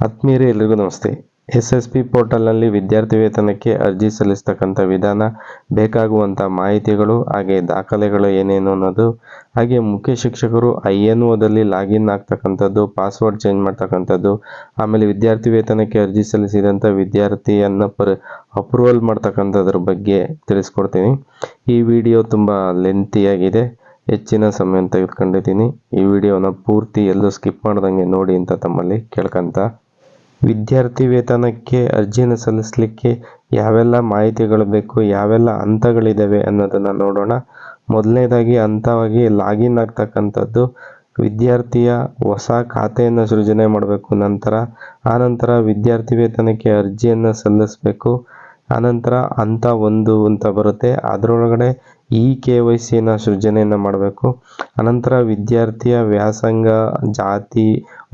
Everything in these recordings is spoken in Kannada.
ಆತ್ಮೀಯರೇ, ಎಲ್ರಿಗೂ ನಮಸ್ತೆ. ಎಸ್ ಎಸ್ ಪಿ ಪೋರ್ಟಲ್ನಲ್ಲಿ ವಿದ್ಯಾರ್ಥಿ ವೇತನಕ್ಕೆ ಅರ್ಜಿ ಸಲ್ಲಿಸ್ತಕ್ಕಂಥ ವಿಧಾನ, ಬೇಕಾಗುವಂಥ ಮಾಹಿತಿಗಳು, ಹಾಗೆ ದಾಖಲೆಗಳು ಏನೇನು ಅನ್ನೋದು, ಹಾಗೆ ಮುಖ್ಯ ಶಿಕ್ಷಕರು ಐ ಎನ್ ಓದಲ್ಲಿ ಲಾಗಿನ್ ಆಗ್ತಕ್ಕಂಥದ್ದು, ಪಾಸ್ವರ್ಡ್ ಚೇಂಜ್ ಮಾಡ್ತಕ್ಕಂಥದ್ದು, ಆಮೇಲೆ ವಿದ್ಯಾರ್ಥಿ ವೇತನಕ್ಕೆ ಅರ್ಜಿ ಸಲ್ಲಿಸಿದಂಥ ವಿದ್ಯಾರ್ಥಿಯನ್ನು ಪರ್ ಅಪ್ರೂವಲ್ ಮಾಡ್ತಕ್ಕಂಥದ್ರ ಬಗ್ಗೆ ತಿಳಿಸ್ಕೊಡ್ತೀನಿ. ಈ ವಿಡಿಯೋ ತುಂಬ ಲೆಂತಿಯಾಗಿದೆ. ಹೆಚ್ಚಿನ ಸಮಯ ತೆಗೆದುಕೊಂಡಿದ್ದೀನಿ. ಈ ವಿಡಿಯೋನ ಪೂರ್ತಿ ಎಲ್ಲೂ ಸ್ಕಿಪ್ ಮಾಡ್ದಂಗೆ ನೋಡಿ ಅಂತ ತಮ್ಮಲ್ಲಿ ಕೇಳ್ಕೊಂತ ವಿದ್ಯಾರ್ಥಿ ವೇತನಕ್ಕೆ ಅರ್ಜಿಯನ್ನು ಸಲ್ಲಿಸಲಿಕ್ಕೆ ಯಾವೆಲ್ಲ ಮಾಹಿತಿಗಳು ಬೇಕು, ಯಾವೆಲ್ಲ ಹಂತಗಳಿದ್ದಾವೆ ಅನ್ನೋದನ್ನು ನೋಡೋಣ. ಮೊದಲನೇದಾಗಿ ಹಂತವಾಗಿ ಲಾಗಿನ್ ಆಗ್ತಕ್ಕಂಥದ್ದು. ವಿದ್ಯಾರ್ಥಿಯ ಹೊಸ ಖಾತೆಯನ್ನು ಸೃಜನೆ ಮಾಡಬೇಕು ನಂತರ ಆನಂತರ ವಿದ್ಯಾರ್ಥಿ ವೇತನಕ್ಕೆ ಅರ್ಜಿಯನ್ನು ಸಲ್ಲಿಸಬೇಕು. ಆನಂತರ ಅಂತ ಒಂದು ಅಂತ ಬರುತ್ತೆ. ಅದರೊಳಗಡೆ ಇ ಕೆ ವೈ ಸಿನ ಸೃಜನೆಯನ್ನು ಮಾಡಬೇಕು. ಅನಂತರ ವಿದ್ಯಾರ್ಥಿಯ ವ್ಯಾಸಂಗ, ಜಾತಿ,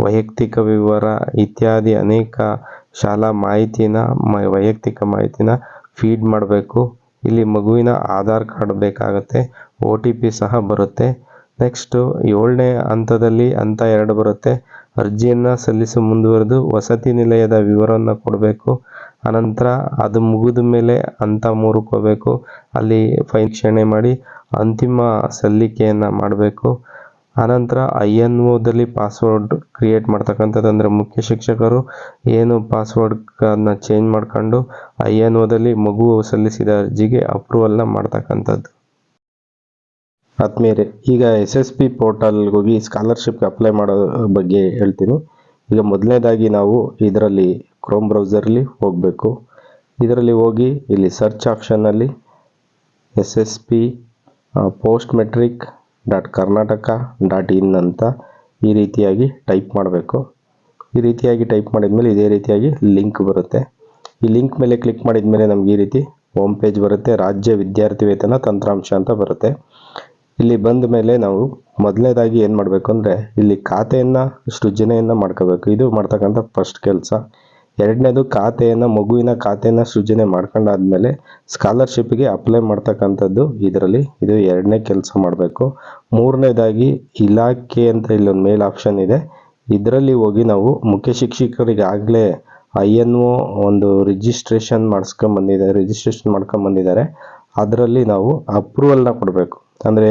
ವೈಯಕ್ತಿಕ ವಿವರ ಇತ್ಯಾದಿ ಅನೇಕ ಶಾಲಾ ಮಾಹಿತಿನ ವೈಯಕ್ತಿಕ ಮಾಹಿತಿನ ಫೀಡ್ ಮಾಡಬೇಕು. ಇಲ್ಲಿ ಮಗುವಿನ ಆಧಾರ್ ಕಾರ್ಡ್ ಬೇಕಾಗುತ್ತೆ. ಒ ಟಿ ಪಿ ಸಹ ಬರುತ್ತೆ. ನೆಕ್ಸ್ಟು ಏಳನೇ ಹಂತದಲ್ಲಿ ಹಂತ ಎರಡು ಬರುತ್ತೆ. ಅರ್ಜಿಯನ್ನು ಸಲ್ಲಿಸಿ ಮುಂದುವರೆದು ವಸತಿ ನಿಲಯದ ವಿವರವನ್ನು ಕೊಡಬೇಕು. ಅನಂತರ ಅದು ಮುಗಿದ ಮೇಲೆ ಹಂತ ಮೂರಕ್ಕೆ ಹೋಗಬೇಕು ಅಲ್ಲಿ ಪರೀಕ್ಷಣೆ ಮಾಡಿ ಅಂತಿಮ ಸಲ್ಲಿಕೆಯನ್ನು ಮಾಡಬೇಕು. ಆನಂತರ ಐ ಎನ್ ಓದಲ್ಲಿ ಪಾಸ್ವರ್ಡ್ ಕ್ರಿಯೇಟ್ ಮಾಡ್ತಕ್ಕಂಥದ್ದು ಅಂದರೆ ಮುಖ್ಯ ಶಿಕ್ಷಕರು ಏನು ಪಾಸ್ವರ್ಡ್ನ ಚೇಂಜ್ ಮಾಡ್ಕೊಂಡು ಐ ಎನ್ ಓದಲ್ಲಿ ಮಗು ಸಲ್ಲಿಸಿದ ಅರ್ಜಿಗೆ ಅಪ್ರೂವಲ್ನ ಮಾಡ್ತಕ್ಕಂಥದ್ದು. ಆತ್ಮೀಯರೇ, ಈಗ ಎಸ್ ಎಸ್ ಪಿ ಪೋರ್ಟಲ್ಗೆ ಹೋಗಿ ಸ್ಕಾಲರ್ಶಿಪ್ಗೆ ಅಪ್ಲೈ ಮಾಡೋ ಬಗ್ಗೆ ಹೇಳ್ತೀನಿ. ಈಗ ಮೊದಲನೇದಾಗಿ ನಾವು ಇದರಲ್ಲಿ ಕ್ರೋಮ್ ಬ್ರೌಸರ್ಲಿ ಹೋಗಬೇಕು. ಇದರಲ್ಲಿ ಹೋಗಿ ಇಲ್ಲಿ search ಆಪ್ಷನ್ನಲ್ಲಿ S S P post matric dot Karnataka dot in ಅಂತ ಈ ರೀತಿಯಾಗಿ ಟೈಪ್ ಮಾಡಬೇಕು. ಈ ರೀತಿಯಾಗಿ ಟೈಪ್ ಮಾಡಿದ ಮೇಲೆ ಇದೇ ರೀತಿಯಾಗಿ ಲಿಂಕ್ ಬರುತ್ತೆ. ಈ ಲಿಂಕ್ ಮೇಲೆ ಕ್ಲಿಕ್ ಮಾಡಿದ ಮೇಲೆ ನಮ್ಗೆ ಈ ರೀತಿ ಹೋಮ್ ಪೇಜ್ ಬರುತ್ತೆ. ರಾಜ್ಯ ವಿದ್ಯಾರ್ಥಿ ವೇತನ ತಂತ್ರಾಂಶ ಅಂತ ಬರುತ್ತೆ. ಇಲ್ಲಿ ಬಂದ ಮೇಲೆ ನಾವು ಮೊದಲನೇದಾಗಿ ಏನು ಮಾಡಬೇಕು ಅಂದರೆ ಇಲ್ಲಿ ಖಾತೆಯನ್ನು, ಸೃಜನೆಯನ್ನು ಮಾಡ್ಕೋಬೇಕು. ಇದು ಮಾಡ್ತಕ್ಕಂಥ ಫಸ್ಟ್ ಕೆಲಸ. ಎರಡನೇದು ಖಾತೆಯನ್ನು, ಮಗುವಿನ ಖಾತೆಯನ್ನು ಸೃಜನೆ ಮಾಡ್ಕೊಂಡಾದ್ಮೇಲೆ ಸ್ಕಾಲರ್ಶಿಪ್ಗೆ ಅಪ್ಲೈ ಮಾಡ್ತಕ್ಕಂಥದ್ದು ಇದರಲ್ಲಿ. ಇದು ಎರಡನೇ ಕೆಲಸ ಮಾಡಬೇಕು. ಮೂರನೇದಾಗಿ ಇಲಾಖೆ ಅಂತ ಇಲ್ಲೊಂದು ಮೇಲ್ ಆಪ್ಷನ್ ಇದೆ. ಇದರಲ್ಲಿ ಹೋಗಿ ನಾವು ಮುಖ್ಯ ಶಿಕ್ಷಕರಿಗೆ ಆಗಲೇ ಐ ಎನ್ ಒ ಒಂದು ರಿಜಿಸ್ಟ್ರೇಷನ್ ಮಾಡಿಸ್ಕೊಂಬಂದಿದ್ದಾರೆ ರಿಜಿಸ್ಟ್ರೇಷನ್ ಮಾಡ್ಕೊಂಬಂದಿದ್ದಾರೆ. ಅದರಲ್ಲಿ ನಾವು ಅಪ್ರೂವಲ್ನ ಕೊಡಬೇಕು. ಅಂದರೆ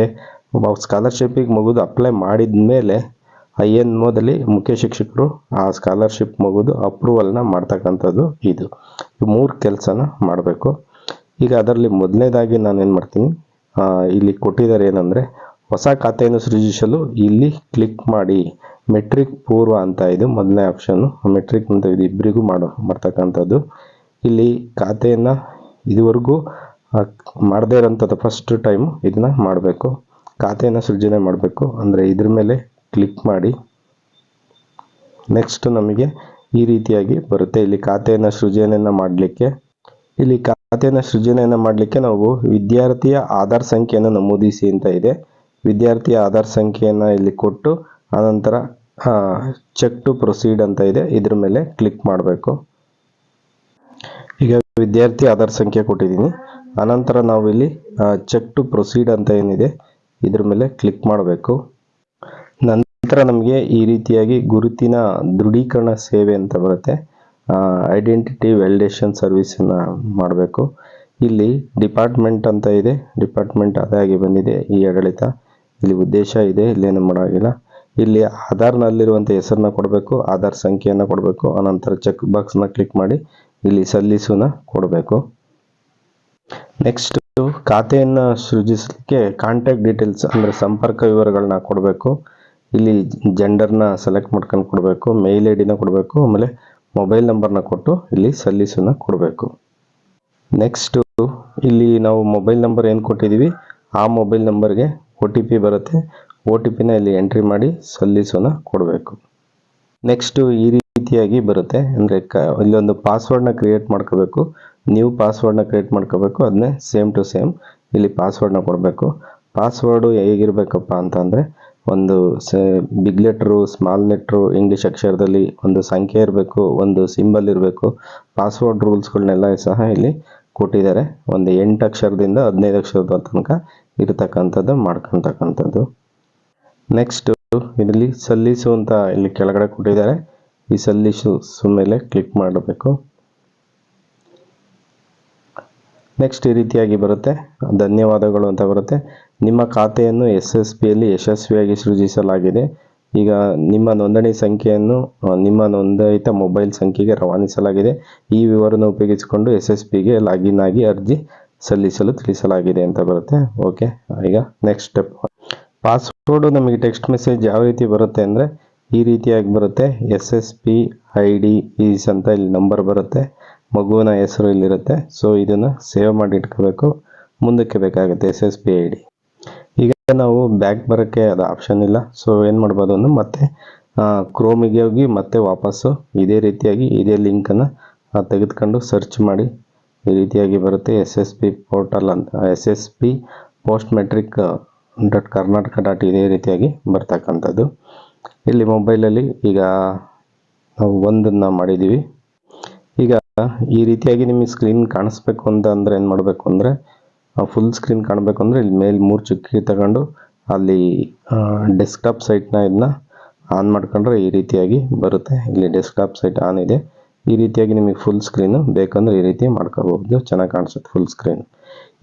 ಸ್ಕಾಲರ್ಶಿಪ್ಪಿಗೆ ಮಗುದು ಅಪ್ಲೈ ಮಾಡಿದ ಮೇಲೆ ಐ ಎನ್ ಒದಲ್ಲಿ ಮುಖ್ಯ ಶಿಕ್ಷಕರು ಆ ಸ್ಕಾಲರ್ಶಿಪ್ ಮಗುದು ಅಪ್ರೂವಲ್ನ ಮಾಡ್ತಕ್ಕಂಥದ್ದು ಇದು. ಮೂರು ಕೆಲಸನ ಮಾಡಬೇಕು. ಈಗ ಅದರಲ್ಲಿ ಮೊದಲನೇದಾಗಿ ನಾನು ಏನು ಮಾಡ್ತೀನಿ ಇಲ್ಲಿ ಕೊಟ್ಟಿದ್ದಾರೆ ಏನಂದರೆ ಹೊಸ ಖಾತೆಯನ್ನು ಸೃಜಿಸಲು ಇಲ್ಲಿ ಕ್ಲಿಕ್ ಮಾಡಿ. ಮೆಟ್ರಿಕ್ ಪೂರ್ವ ಅಂತ ಇದು ಮೊದಲನೇ ಆಪ್ಷನ್ನು ಮೆಟ್ರಿಕ್ ಅಂತ ಇದು ಇಬ್ಬರಿಗೂ ಮಾಡೋ, ಮಾಡ್ತಕ್ಕಂಥದ್ದು. ಇಲ್ಲಿ ಖಾತೆಯನ್ನು ಇದುವರೆಗೂ ಮಾಡದೇ ಇರೋಂಥದ್ದು ಫಸ್ಟ್ ಟೈಮ್ ಇದನ್ನ ಮಾಡಬೇಕು. ಖಾತೆಯನ್ನು ಸೃಜನೆ ಮಾಡಬೇಕು. ಅಂದರೆ ಇದ್ರ ಮೇಲೆ ಕ್ಲಿಕ್ ಮಾಡಿ. ನೆಕ್ಸ್ಟ್ ನಮಗೆ ಈ ರೀತಿಯಾಗಿ ಬರುತ್ತೆ. ಇಲ್ಲಿ ಖಾತೆಯನ್ನು ಸೃಜನೆಯನ್ನು ಮಾಡಲಿಕ್ಕೆ. ಇಲ್ಲಿ ಖಾತೆಯನ್ನು ಸೃಜನೆಯನ್ನು ಮಾಡಲಿಕ್ಕೆ ನಾವು ವಿದ್ಯಾರ್ಥಿಯ ಆಧಾರ್ ಸಂಖ್ಯೆಯನ್ನು ನಮೂದಿಸಿ ಅಂತ ಇದೆ. ವಿದ್ಯಾರ್ಥಿಯ ಆಧಾರ್ ಸಂಖ್ಯೆಯನ್ನು ಇಲ್ಲಿ ಕೊಟ್ಟು, ಆನಂತರ ಚೆಕ್ ಟು ಪ್ರೊಸೀಡ್ ಅಂತ ಇದೆ. ಇದ್ರ ಮೇಲೆ ಕ್ಲಿಕ್ ಮಾಡಬೇಕು. ಈಗ ವಿದ್ಯಾರ್ಥಿ ಆಧಾರ್ ಸಂಖ್ಯೆ ಕೊಟ್ಟಿದ್ದೀನಿ. ಅನಂತರ ನಾವು ಇಲ್ಲಿ ಚೆಕ್ ಟು ಪ್ರೊಸೀಡ್ ಅಂತ ಏನಿದೆ, ಇದ್ರ ಮೇಲೆ ಕ್ಲಿಕ್ ಮಾಡಬೇಕು. ನಂತರ ನಮಗೆ ಈ ರೀತಿಯಾಗಿ ಗುರುತಿನ ದೃಢೀಕರಣ ಸೇವೆ ಅಂತ ಬರುತ್ತೆ. ಐಡೆಂಟಿಟಿ ವ್ಯಾಲಿಡೇಷನ್ ಸರ್ವಿಸನ್ನು ಮಾಡಬೇಕು. ಇಲ್ಲಿ ಡಿಪಾರ್ಟ್ಮೆಂಟ್ ಅಂತ ಇದೆ. ಡಿಪಾರ್ಟ್ಮೆಂಟ್ ಅದಾಗಿ ಬಂದಿದೆ. ಈ ಆಡಳಿತ. ಇಲ್ಲಿ ಉದ್ದೇಶ ಇದೆ ಇಲ್ಲೇನು ಮಾಡೋಂಗಿಲ್ಲ ಇಲ್ಲಿ ಆಧಾರ್ನಲ್ಲಿರುವಂಥ ಹೆಸರನ್ನ ಕೊಡಬೇಕು, ಆಧಾರ್ ಸಂಖ್ಯೆಯನ್ನು ಕೊಡಬೇಕು ಅನಂತರ ಚೆಕ್ ಬಾಕ್ಸ್ನ ಕ್ಲಿಕ್ ಮಾಡಿ ಇಲ್ಲಿ ಸಲ್ಲಿಸುನ ಕೊಡಬೇಕು. ನೆಕ್ಸ್ಟ್ ಖಾತೆಯನ್ನು ಸೃಜಿಸಲಿಕ್ಕೆ ಕಾಂಟ್ಯಾಕ್ಟ್ ಡೀಟೇಲ್ಸ್ ಅಂದರೆ ಸಂಪರ್ಕ ವಿವರಗಳನ್ನ ಕೊಡಬೇಕು. ಇಲ್ಲಿ ಜೆಂಡರ್ನ ಸೆಲೆಕ್ಟ್ ಮಾಡ್ಕೊಂಡು ಕೊಡಬೇಕು ಮೇಲ್ ಐ ಡಿನ ಕೊಡಬೇಕು, ಆಮೇಲೆ ಮೊಬೈಲ್ ನಂಬರ್ನ ಕೊಟ್ಟು ಇಲ್ಲಿ ಸಲ್ಲಿಸನ್ನು ಕೊಡಬೇಕು. ನೆಕ್ಸ್ಟು ಇಲ್ಲಿ ನಾವು ಮೊಬೈಲ್ ನಂಬರ್ ಏನು ಕೊಟ್ಟಿದ್ದೀವಿ ಆ ಮೊಬೈಲ್ ನಂಬರ್ಗೆ ಒ ಟಿ ಪಿ ಬರುತ್ತೆ. ಒ ಟಿ ಪಿನ ಇಲ್ಲಿ ಎಂಟ್ರಿ ಮಾಡಿ ಸಲ್ಲಿಸೋನ ಕೊಡಬೇಕು. ನೆಕ್ಸ್ಟು ಈ ರೀತಿಯಾಗಿ ಬರುತ್ತೆ. ಅಂದರೆ ಕ, ಇಲ್ಲೊಂದು ಪಾಸ್ವರ್ಡ್ನ ಕ್ರಿಯೇಟ್ ಮಾಡ್ಕೋಬೇಕು. ನ್ಯೂ ಪಾಸ್ವರ್ಡ್ನ ಕ್ರಿಯೇಟ್ ಮಾಡ್ಕೋಬೇಕು ಅದನ್ನೇ ಸೇಮ್ ಟು ಸೇಮ್ ಇಲ್ಲಿ ಪಾಸ್ವರ್ಡ್ನ ಕೊಡಬೇಕು. ಪಾಸ್ವರ್ಡು ಹೇಗಿರಬೇಕಪ್ಪ ಅಂತಂದರೆ, ಒಂದು ಸ big letter small letter English ಅಕ್ಷರದಲ್ಲಿ ಒಂದು ಸಂಖ್ಯೆ ಇರಬೇಕು, ಒಂದು ಸಿಂಬಲ್ ಇರಬೇಕು ಪಾಸ್ವರ್ಡ್ ರೂಲ್ಸ್ಗಳನ್ನೆಲ್ಲ ಸಹ ಇಲ್ಲಿ ಕೊಟ್ಟಿದ್ದಾರೆ. ಒಂದು ಎಂಟು ಅಕ್ಷರದಿಂದ ಹದಿನೈದು ಅಕ್ಷರದ ತನಕ ಇರತಕ್ಕಂಥದ್ದು, ಮಾಡ್ಕೊತಕ್ಕಂಥದ್ದು. ನೆಕ್ಸ್ಟು ಇದರಲ್ಲಿ ಸಲ್ಲಿಸು ಅಂತ ಇಲ್ಲಿ ಕೆಳಗಡೆ ಕೊಟ್ಟಿದ್ದಾರೆ. ಈ ಸಲ್ಲಿಸು ಮೇಲೆ ಕ್ಲಿಕ್ ಮಾಡಬೇಕು. ನೆಕ್ಸ್ಟ್ ಈ ರೀತಿಯಾಗಿ ಬರುತ್ತೆ. ಧನ್ಯವಾದಗಳು ಅಂತ ಬರುತ್ತೆ. ನಿಮ್ಮ ಖಾತೆಯನ್ನು ಎಸ್ ಎಸ್ ಪಿಯಲ್ಲಿ ಯಶಸ್ವಿಯಾಗಿ ಸೃಜಿಸಲಾಗಿದೆ. ಈಗ ನಿಮ್ಮ ನೋಂದಣಿ ಸಂಖ್ಯೆಯನ್ನು ನಿಮ್ಮ ನೋಂದಾಯಿತ ಮೊಬೈಲ್ ಸಂಖ್ಯೆಗೆ ರವಾನಿಸಲಾಗಿದೆ. ಈ ವಿವರವನ್ನು ಉಪಯೋಗಿಸಿಕೊಂಡು ಎಸ್ ಎಸ್ ಪಿಗೆ ಲಾಗಿನ್ ಆಗಿ ಅರ್ಜಿ ಸಲ್ಲಿಸಲು ತಿಳಿಸಲಾಗಿದೆ ಅಂತ ಬರುತ್ತೆ. ಓಕೆ, ಈಗ ನೆಕ್ಸ್ಟ್ ಸ್ಟೆಪ್ ಪಾಸ್ವರ್ಡ್ ನಮಗೆ ಟೆಕ್ಸ್ಟ್ ಮೆಸೇಜ್ ಯಾವ ರೀತಿ ಬರುತ್ತೆ ಅಂದರೆ ಈ ರೀತಿಯಾಗಿ ಬರುತ್ತೆ. S S P I D is ಅಂತ ಇಲ್ಲಿ ನಂಬರ್ ಬರುತ್ತೆ. ಮಗುವಿನ ಹೆಸರು ಇಲ್ಲಿರುತ್ತೆ. ಸೊ ಇದನ್ನು ಸೇವ್ ಮಾಡಿ ಇಟ್ಕೋಬೇಕು. ಮುಂದಕ್ಕೆ ಬೇಕಾಗುತ್ತೆ S S P I D ಈಗ ನಾವು ಬ್ಯಾಕ್ ಬರೋಕ್ಕೆ ಅದು ಆಪ್ಷನ್ ಇಲ್ಲ. ಸೊ ಏನು ಮಾಡ್ಬೋದು ಅಂದರೆ ಮತ್ತೆ ಕ್ರೋಮಿಗೆ ಹೋಗಿ ಮತ್ತೆ ವಾಪಸ್ಸು ಇದೇ ರೀತಿಯಾಗಿ ಇದೇ ಲಿಂಕನ್ನು ತೆಗೆದುಕೊಂಡು ಸರ್ಚ್ ಮಾಡಿ ಈ ರೀತಿಯಾಗಿ ಬರುತ್ತೆ ಎಸ್ ಎಸ್ ಪಿ ಪೋರ್ಟಲ್ ಅಂತ S S P post matric dot Karnataka dot ಇದೇ ರೀತಿಯಾಗಿ ಬರ್ತಕ್ಕಂಥದ್ದು. ಇಲ್ಲಿ ಮೊಬೈಲಲ್ಲಿ ಈಗ ನಾವು ಒಂದನ್ನು ಮಾಡಿದ್ದೀವಿ. ಈ ರೀತಿಯಾಗಿ ನಿಮಗೆ ಸ್ಕ್ರೀನ್ ಕಾಣಿಸ್ಬೇಕು ಅಂತ ಅಂದರೆ ಏನು ಮಾಡಬೇಕು ಅಂದರೆ ಫುಲ್ ಸ್ಕ್ರೀನ್ ಕಾಣಬೇಕು ಅಂದರೆ ಇಲ್ಲಿ ಮೇಲೆ ಮೂರು ಚುಕ್ಕಿ ತಗೊಂಡು ಅಲ್ಲಿ ಡೆಸ್ಕ್ಟಾಪ್ ಸೈಟ್ನ ಇದನ್ನ ಆನ್ ಮಾಡ್ಕೊಂಡ್ರೆ ಈ ರೀತಿಯಾಗಿ ಬರುತ್ತೆ. ಇಲ್ಲಿ ಡೆಸ್ಕ್ಟಾಪ್ ಸೈಟ್ ಆನ್ ಇದೆ. ಈ ರೀತಿಯಾಗಿ ನಿಮಗೆ ಫುಲ್ ಸ್ಕ್ರೀನು ಬೇಕಂದ್ರೆ ಈ ರೀತಿ ಮಾಡ್ಕೋಬಹುದು. ಚೆನ್ನಾಗಿ ಕಾಣಿಸುತ್ತೆ ಫುಲ್ ಸ್ಕ್ರೀನ್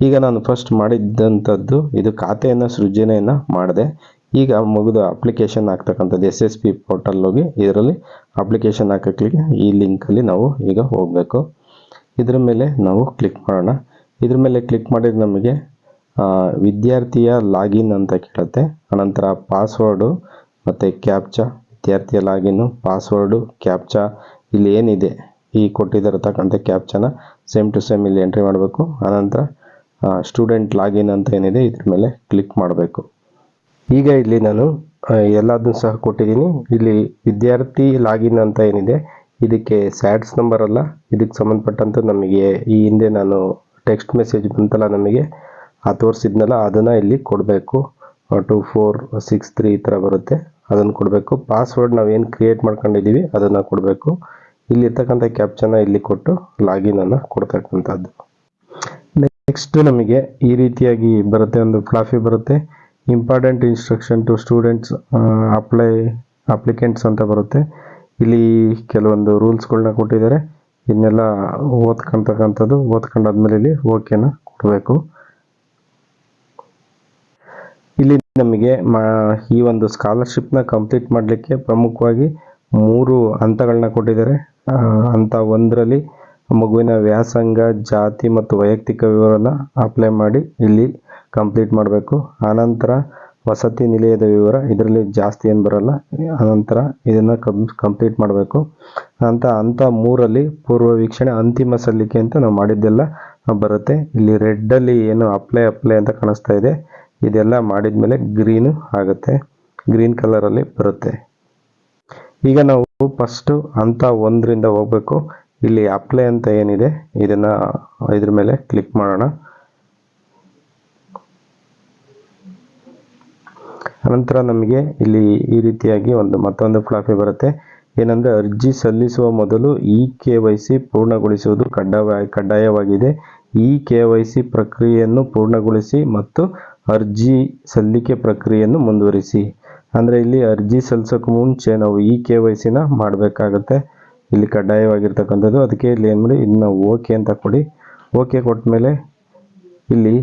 ಈಗ ನಾನು ಫಸ್ಟ್ ಮಾಡಿದ್ದಂಥದ್ದು ಇದು ಖಾತೆಯನ್ನು ಸೃಜನೆಯನ್ನು ಮಾಡಿದೆ. ಈಗ ಮುಗಿದ ಅಪ್ಲಿಕೇಶನ್ ಹಾಕ್ತಕ್ಕಂಥದ್ದು ಎಸ್ ಎಸ್ ಪಿ ಪೋರ್ಟಲ್ ಹೋಗಿ ಇದರಲ್ಲಿ ಅಪ್ಲಿಕೇಶನ್ ಹಾಕಕ್ಕೆ ಈ ಲಿಂಕಲ್ಲಿ ನಾವು ಈಗ ಹೋಗಬೇಕು. ಇದ್ರ ಮೇಲೆ ನಾವು ಕ್ಲಿಕ್ ಮಾಡೋಣ. ಇದ್ರ ಮೇಲೆ ಕ್ಲಿಕ್ ಮಾಡಿದ್ರೆ ನಮಗೆ ವಿದ್ಯಾರ್ಥಿಯ ಲಾಗಿನ್ ಅಂತ ಕೇಳುತ್ತೆ. ಅನಂತರ ಪಾಸ್ವರ್ಡು ಮತ್ತು ಕ್ಯಾಪ್ಚಾ ವಿದ್ಯಾರ್ಥಿಯ ಲಾಗಿನ್ನು ಪಾಸ್ವರ್ಡು ಕ್ಯಾಪ್ಚಾ ಇಲ್ಲಿ ಏನಿದೆ? ಈ ಕೊಟ್ಟಿದ್ದಿರತಕ್ಕಂಥ ಕ್ಯಾಪ್ಚನ ಸೇಮ್ ಟು ಸೇಮ್ ಇಲ್ಲಿ ಎಂಟ್ರಿ ಮಾಡಬೇಕು. ಅನಂತರ ಸ್ಟೂಡೆಂಟ್ ಲಾಗಿನ್ ಅಂತ ಏನಿದೆ, ಇದ್ರ ಮೇಲೆ ಕ್ಲಿಕ್ ಮಾಡಬೇಕು. ಈಗ ಇಲ್ಲಿ ನಾನು ಎಲ್ಲದನ್ನು ಸಹ ಕೊಟ್ಟಿದ್ದೀನಿ. ಇಲ್ಲಿ ವಿದ್ಯಾರ್ಥಿ ಲಾಗಿನ್ ಅಂತ ಏನಿದೆ, ಇದಕ್ಕೆ ಸ್ಯಾಡ್ಸ್ ನಂಬರ್ ಅಲ್ಲ, ಇದಕ್ಕೆ ಸಂಬಂಧಪಟ್ಟಂತ ನಮಗೆ ಈ ಹಿಂದೆ ನಾನು ಟೆಕ್ಸ್ಟ್ ಮೆಸೇಜ್ ಬಂತಲ್ಲ ನಮಗೆ, ಆ ತೋರಿಸಿದ್ನಲ್ಲ, ಅದನ್ನು ಇಲ್ಲಿ ಕೊಡಬೇಕು. ಟು, ಫೋರ್, ಸಿಕ್ಸ್, ತ್ರೀ ಈ ಥರ ಬರುತ್ತೆ. ಅದನ್ನು ಕೊಡಬೇಕು. ಪಾಸ್ವರ್ಡ್ ನಾವೇನು ಕ್ರಿಯೇಟ್ ಮಾಡ್ಕೊಂಡಿದ್ದೀವಿ, ಅದನ್ನು ಕೊಡಬೇಕು. ಇಲ್ಲಿರ್ತಕ್ಕಂಥ ಕ್ಯಾಪ್ಚನ್ನ ಇಲ್ಲಿ ಕೊಟ್ಟು ಲಾಗಿನನ್ನು ಕೊಡ್ತಕ್ಕಂಥದ್ದು. ನೆಕ್ಸ್ಟ್ ನಮಗೆ ಈ ರೀತಿಯಾಗಿ ಬರುತ್ತೆ, ಒಂದು ಫ್ಲಾಫಿ ಬರುತ್ತೆ. Important instruction to students apply applicants ಅಂತ ಬರುತ್ತೆ. ಇಲ್ಲಿ ಕೆಲವೊಂದು ರೂಲ್ಸ್ಗಳನ್ನ ಕೊಟ್ಟಿದ್ದಾರೆ. ಇದನ್ನೆಲ್ಲ ಓದ್ಕೊಂತಕ್ಕಂಥದ್ದು, ಓದ್ಕೊಂಡಾದ್ಮೇಲೆ ಇಲ್ಲಿ ಓಕೆನ ಕೊಡಬೇಕು. ಇಲ್ಲಿ ನಮಗೆ ಈ ಒಂದು ಸ್ಕಾಲರ್ಶಿಪ್ನ ಕಂಪ್ಲೀಟ್ ಮಾಡಲಿಕ್ಕೆ ಪ್ರಮುಖವಾಗಿ ಮೂರು ಹಂತಗಳನ್ನ ಕೊಟ್ಟಿದ್ದಾರೆ. ಅಂತ ಒಂದರಲ್ಲಿ ಮಗುವಿನ ವ್ಯಾಸಂಗ, ಜಾತಿ ಮತ್ತು ವೈಯಕ್ತಿಕ ವಿವರನ ಅಪ್ಲೈ ಮಾಡಿ ಇಲ್ಲಿ ಕಂಪ್ಲೀಟ್ ಮಾಡಬೇಕು. ಆನಂತರ ವಸತಿ ನಿಲಯದ ವಿವರ, ಇದರಲ್ಲಿ ಜಾಸ್ತಿ ಏನು ಬರಲ್ಲ. ಆನಂತರ ಇದನ್ನು ಕಂಪ್ಲೀಟ್ ಮಾಡಬೇಕು. ಅಂತ ಹಂತ ಮೂರಲ್ಲಿ ಪೂರ್ವ ವೀಕ್ಷಣೆ, ಅಂತಿಮ ಸಲ್ಲಿಕೆ ಅಂತ ನಾವು ಮಾಡಿದ್ದೆಲ್ಲ ಬರುತ್ತೆ. ಇಲ್ಲಿ ರೆಡ್ಡಲ್ಲಿ ಏನು ಅಪ್ಲೈ ಅಪ್ಲೈ ಅಂತ ಕಾಣಿಸ್ತಾ ಇದೆ. ಇದೆಲ್ಲ ಮಾಡಿದ ಮೇಲೆ ಗ್ರೀನು ಆಗುತ್ತೆ ಗ್ರೀನ್ ಕಲರಲ್ಲಿ ಬರುತ್ತೆ. ಈಗ ನಾವು ಫಸ್ಟು ಹಂತ ಒಂದರಿಂದ ಹೋಗಬೇಕು. ಇಲ್ಲಿ ಅಪ್ಲೈ ಅಂತ ಏನಿದೆ, ಇದನ್ನು ಇದ್ರ ಮೇಲೆ ಕ್ಲಿಕ್ ಮಾಡೋಣ. ಅನಂತರ ನಮಗೆ ಇಲ್ಲಿ ಈ ರೀತಿಯಾಗಿ ಒಂದು ಮತ್ತೊಂದು ಫ್ಲಾಪಿ ಬರುತ್ತೆ. ಏನಂದರೆ ಅರ್ಜಿ ಸಲ್ಲಿಸುವ ಮೊದಲು ಇ ಕೆ ವೈ ಸಿ ಪೂರ್ಣಗೊಳಿಸುವುದು ಕಡ್ಡಾಯ, ಕಡ್ಡಾಯವಾಗಿದೆ. ಈ ಕೆ ವೈ ಸಿ ಪ್ರಕ್ರಿಯೆಯನ್ನು ಪೂರ್ಣಗೊಳಿಸಿ ಮತ್ತು ಅರ್ಜಿ ಸಲ್ಲಿಕೆ ಪ್ರಕ್ರಿಯೆಯನ್ನು ಮುಂದುವರಿಸಿ. ಅಂದರೆ ಇಲ್ಲಿ ಅರ್ಜಿ ಸಲ್ಲಿಸೋಕೆ ಮುಂಚೆ ನಾವು ಇ ಕೆ ವೈ ಸಿನ ಮಾಡಬೇಕಾಗತ್ತೆ. ಇಲ್ಲಿ ಕಡ್ಡಾಯವಾಗಿರ್ತಕ್ಕಂಥದ್ದು. ಅದಕ್ಕೆ ಇಲ್ಲಿ ಏನು ಮಾಡಿ ಇದನ್ನ ಓಕೆ ಅಂತ ಕೊಡಿ. ಓಕೆ ಕೊಟ್ಟ ಮೇಲೆ ಇಲ್ಲಿ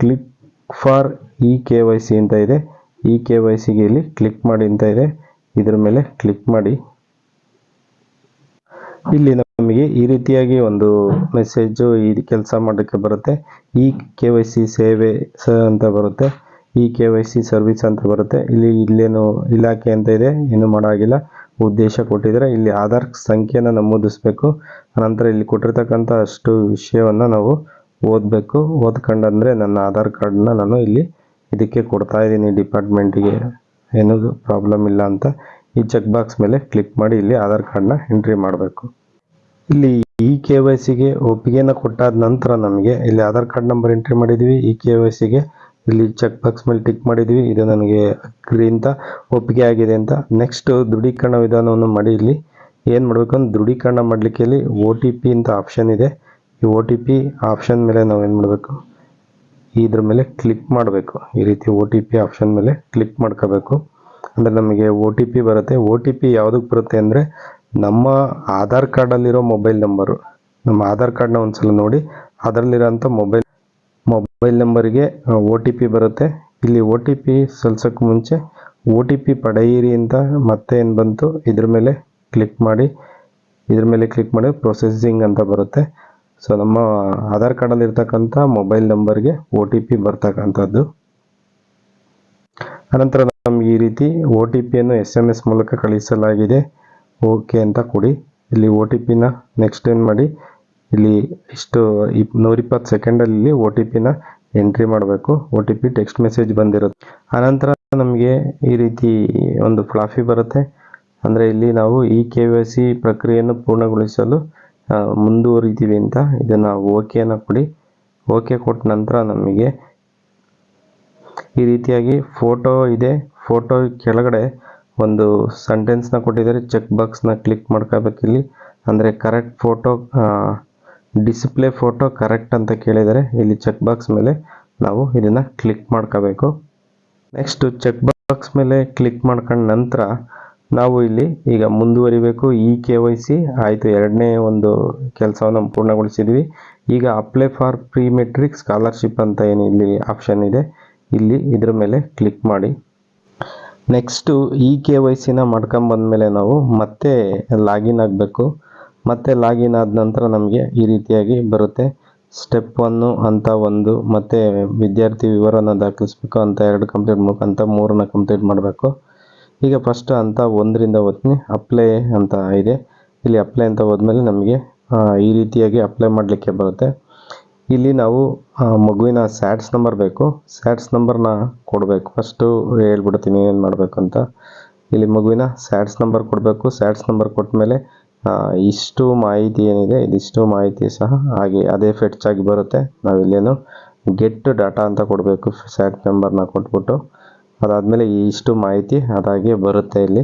click for E K Y C ಅಂತ ಇದೆ. ಇ ಕೆ ವೈ ಸಿಗೆ ಇಲ್ಲಿ ಕ್ಲಿಕ್ ಮಾಡಿ ಅಂತ ಇದೆ. ಇದ್ರ ಮೇಲೆ ಕ್ಲಿಕ್ ಮಾಡಿ. ಇಲ್ಲಿ ನಮಗೆ ಈ ರೀತಿಯಾಗಿ ಒಂದು ಮೆಸೇಜು ಈ ಕೆಲಸ ಮಾಡೋಕ್ಕೆ ಬರುತ್ತೆ. ಇ ಕೆ ವೈ ಸಿ ಸೇವೆ ಸ ಅಂತ ಬರುತ್ತೆ. E K Y C service ಅಂತ ಬರುತ್ತೆ. ಇಲ್ಲಿ ಇಲ್ಲೇನು ಇಲಾಖೆ ಅಂತ ಇದೆ. ಏನು ಮಾಡೋಂಗಿಲ್ಲ. ಉದ್ದೇಶ ಕೊಟ್ಟಿದ್ದಾರೆ. ಇಲ್ಲಿ ಆಧಾರ್ ಸಂಖ್ಯೆನ ನಮೂದಿಸಬೇಕು. ನಂತರ ಇಲ್ಲಿ ಕೊಟ್ಟಿರ್ತಕ್ಕಂಥ ಅಷ್ಟು ವಿಷಯವನ್ನು ನಾವು ಓದಬೇಕು. ಓದ್ಕೊಂಡಂದ್ರೆ ನನ್ನ ಆಧಾರ್ ಕಾರ್ಡನ್ನ ನಾನು ಇಲ್ಲಿ ಇದಕ್ಕೆ ಕೊಡ್ತಾ ಇದ್ದೀನಿ. ಡಿಪಾರ್ಟ್ಮೆಂಟಿಗೆ ಏನೂ ಪ್ರಾಬ್ಲಮ್ ಇಲ್ಲ ಅಂತ. ಈ ಚೆಕ್ ಬಾಕ್ಸ್ ಮೇಲೆ ಕ್ಲಿಕ್ ಮಾಡಿ ಇಲ್ಲಿ ಆಧಾರ್ ಕಾರ್ಡ್ನ ಎಂಟ್ರಿ ಮಾಡಬೇಕು. ಇಲ್ಲಿ ಇ ಕೆ ವೈ ಸಿಗೆ ಒಪ್ಪಿಗೆನ ಕೊಟ್ಟಾದ ನಂತರ ನಮಗೆ ಇಲ್ಲಿ ಆಧಾರ್ ಕಾರ್ಡ್ ನಂಬರ್ ಎಂಟ್ರಿ ಮಾಡಿದ್ದೀವಿ. ಇ ಕೆ ವೈ ಸಿಗೆ ಇಲ್ಲಿ ಚೆಕ್ ಬಾಕ್ಸ್ ಮೇಲೆ ಟಿಕ್ ಮಾಡಿದ್ವಿ. ಇದು ನನಗೆ ಅಗ್ರಿ ಅಂತ, ಒಪ್ಪಿಗೆ ಆಗಿದೆ ಅಂತ. ನೆಕ್ಸ್ಟ್ ದೃಢೀಕರಣ ವಿಧಾನವನ್ನು ಮಾಡಿ ಇಲ್ಲಿ. ಏನು ಮಾಡಬೇಕು ಅಂದ್ರೆ ದೃಢೀಕರಣ ಮಾಡಲಿಕ್ಕೆ ಇಲ್ಲಿ ಒ ಟಿ ಪಿ ಅಂತ ಆಪ್ಷನ್ ಇದೆ. ಈ ಒ ಟಿ ಪಿ ಆಪ್ಷನ್ ಮೇಲೆ ನಾವು ಏನು ಮಾಡಬೇಕು? ಇದ್ರ ಮೇಲೆ ಕ್ಲಿಕ್ ಮಾಡಬೇಕು. ಈ ರೀತಿ ಒ ಟಿ ಪಿ ಆಪ್ಷನ್ ಮೇಲೆ ಕ್ಲಿಕ್ ಮಾಡ್ಕೋಬೇಕು. ಅಂದರೆ ನಮಗೆ ಒ ಟಿ ಪಿ ಬರುತ್ತೆ. ಒ ಟಿ ಪಿ ಯಾವುದಕ್ಕೆ ಬರುತ್ತೆ ಅಂದರೆ ನಮ್ಮ ಆಧಾರ್ ಕಾರ್ಡಲ್ಲಿರೋ ಮೊಬೈಲ್ ನಂಬರು ನಮ್ಮ ಆಧಾರ್ ಕಾರ್ಡ್ನ ಒಂದ್ಸಲ ನೋಡಿ. ಅದರಲ್ಲಿರೋಂಥ ಮೊಬೈಲ್ ಮೊಬೈಲ್ ನಂಬರಿಗೆ ಒ ಟಿ ಪಿ ಬರುತ್ತೆ. ಇಲ್ಲಿ ಒ ಟಿ ಪಿ ಸಲ್ಸೋಕ್ಕೆ ಮುಂಚೆ ಒ ಟಿ ಪಿ ಪಡೆಯಿರಿ ಅಂತ ಮತ್ತೆ ಏನು ಬಂತು, ಇದ್ರ ಮೇಲೆ ಕ್ಲಿಕ್ ಮಾಡಿ, ಇದ್ರ ಮೇಲೆ ಕ್ಲಿಕ್ ಮಾಡಿ ಪ್ರೊಸೆಸಿಂಗ್ ಅಂತ ಬರುತ್ತೆ. ಸೊ ನಮ್ಮ ಆಧಾರ್ ಕಾರ್ಡಲ್ಲಿ ಇರ್ತಕ್ಕಂಥ ಮೊಬೈಲ್ ನಂಬರ್ಗೆ ಒ ಟಿ ಪಿ ಬರ್ತಕ್ಕಂಥದ್ದು. ಅನಂತರ ನಮ್ಗೆ ಈ ರೀತಿ ಒ ಟಿ ಪಿಯನ್ನು ಎಸ್ ಎಂ ಎಸ್ ಮೂಲಕ ಕಳಿಸಲಾಗಿದೆ. ಓಕೆ ಅಂತ ಕೊಡಿ. ಇಲ್ಲಿ ಒ ಟಿ ಪಿನ ನೆಕ್ಸ್ಟ್ ಏನು ಮಾಡಿ ಇಲ್ಲಿ ಇಷ್ಟು ಇಪ್ ನೂರಿಪ್ಪತ್ತು ಸೆಕೆಂಡಲ್ಲಿ ಒ ಟಿ ಪಿನ ಎಂಟ್ರಿ ಮಾಡಬೇಕು. O T P text message ಬಂದಿರುತ್ತೆ. ಆನಂತರ ನಮಗೆ ಈ ರೀತಿ ಒಂದು ಫ್ಲಾಫಿ ಬರುತ್ತೆ. ಅಂದರೆ ಇಲ್ಲಿ ನಾವು ಈ ಕೆ ವೈ ಸಿ ಪ್ರಕ್ರಿಯೆಯನ್ನು ಪೂರ್ಣಗೊಳಿಸಲು ಮುಂದುವರಿತೀವಿ ಅಂತ ಇದನ್ನು ಓಕೆಯನ್ನು ಕೊಡಿ. ಓಕೆ ಕೊಟ್ಟ ನಂತರ ನಮಗೆ ಈ ರೀತಿಯಾಗಿ ಫೋಟೋ ಇದೆ. ಫೋಟೋ ಕೆಳಗಡೆ ಒಂದು ಸೆಂಟೆನ್ಸ್ನ ಕೊಟ್ಟಿದ್ದಾರೆ. ಚೆಕ್ ಬಾಕ್ಸ್ನ ಕ್ಲಿಕ್ ಮಾಡ್ಕೋಬೇಕು ಇಲ್ಲಿ ಅಂದರೆ correct photo display photo correct ಅಂತ ಕೇಳಿದರೆ ಇಲ್ಲಿ ಚೆಕ್ ಬಾಕ್ಸ್ ಮೇಲೆ ನಾವು ಇದನ್ನು ಕ್ಲಿಕ್ ಮಾಡ್ಕೋಬೇಕು. ನೆಕ್ಸ್ಟ್ ಚೆಕ್ ಬಾಕ್ಸ್ ಮೇಲೆ ಕ್ಲಿಕ್ ಮಾಡ್ಕೊಂಡ ನಂತರ ನಾವು ಇಲ್ಲಿ ಈಗ ಮುಂದುವರಿಬೇಕು. ಇ ಕೆ ವೈ ಸಿ ಆಯಿತು. ಎರಡನೇ ಒಂದು ಕೆಲಸವನ್ನು ಪೂರ್ಣಗೊಳಿಸಿದ್ವಿ. ಈಗ apply for pre matric scholarship ಅಂತ ಏನು ಇಲ್ಲಿ ಆಪ್ಷನ್ ಇದೆ. ಇಲ್ಲಿ ಇದ್ರ ಮೇಲೆ ಕ್ಲಿಕ್ ಮಾಡಿ. ನೆಕ್ಸ್ಟು ಇ ಕೆ ವೈ ಸಿನ ಮಾಡ್ಕೊಂಬಂದ ಮೇಲೆ ನಾವು ಮತ್ತೆ ಲಾಗಿನ್ ಆಗಬೇಕು. ಮತ್ತೆ ಲಾಗಿನ್ ಆದ ನಂತರ ನಮಗೆ ಈ ರೀತಿಯಾಗಿ ಬರುತ್ತೆ. ಸ್ಟೆಪ್ ಒನ್ನು ಅಂತ ಒಂದು, ಮತ್ತೆ ವಿದ್ಯಾರ್ಥಿ ವಿವರನ ದಾಖಲಿಸಬೇಕು ಅಂತ ಎರಡು ಕಂಪ್ಲೀಟ್ ಮಾಡಬೇಕು ಅಂತ ಮೂರನ್ನ ಕಂಪ್ಲೀಟ್ ಮಾಡಬೇಕು. ಈಗ ಫಸ್ಟ್ ಅಂತ ಒಂದರಿಂದ ಓದ್ತೀನಿ ಅಪ್ಲೈ ಅಂತ ಇದೆ. ಇಲ್ಲಿ ಅಪ್ಲೈ ಅಂತ ಹೋದ್ಮೇಲೆ ನಮಗೆ ಈ ರೀತಿಯಾಗಿ ಅಪ್ಲೈ ಮಾಡಲಿಕ್ಕೆ ಬರುತ್ತೆ. ಇಲ್ಲಿ ನಾವು ಮಗುವಿನ ಸ್ಯಾಟ್ಸ್ ನಂಬರ್ ಬೇಕು. ಸ್ಯಾಟ್ಸ್ ನಂಬರ್ನ ಕೊಡಬೇಕು. ಫಸ್ಟು ಹೇಳ್ಬಿಡ್ತೀನಿ ಏನು ಮಾಡಬೇಕು ಅಂತ. ಇಲ್ಲಿ ಮಗುವಿನ ಸ್ಯಾಟ್ಸ್ ನಂಬರ್ ಕೊಡಬೇಕು. ಸ್ಯಾಟ್ಸ್ ನಂಬರ್ ಕೊಟ್ಟಮೇಲೆ ಇಷ್ಟು ಮಾಹಿತಿ ಏನಿದೆ, ಇದಿಷ್ಟು ಮಾಹಿತಿ ಸಹ ಹಾಗೆ ಅದೇ ಫೆಟ್ಚ್ ಆಗಿ ಬರುತ್ತೆ. ನಾವಿಲ್ಲೇನು ಗೆಟ್ ಡಾಟಾ ಅಂತ ಕೊಡಬೇಕು ಸ್ಯಾಟ್ ನಂಬರ್ನ ಕೊಟ್ಬಿಟ್ಟು. ಅದಾದಮೇಲೆ ಇಷ್ಟು ಮಾಹಿತಿ ಅದಾಗೆ ಬರುತ್ತೆ ಇಲ್ಲಿ.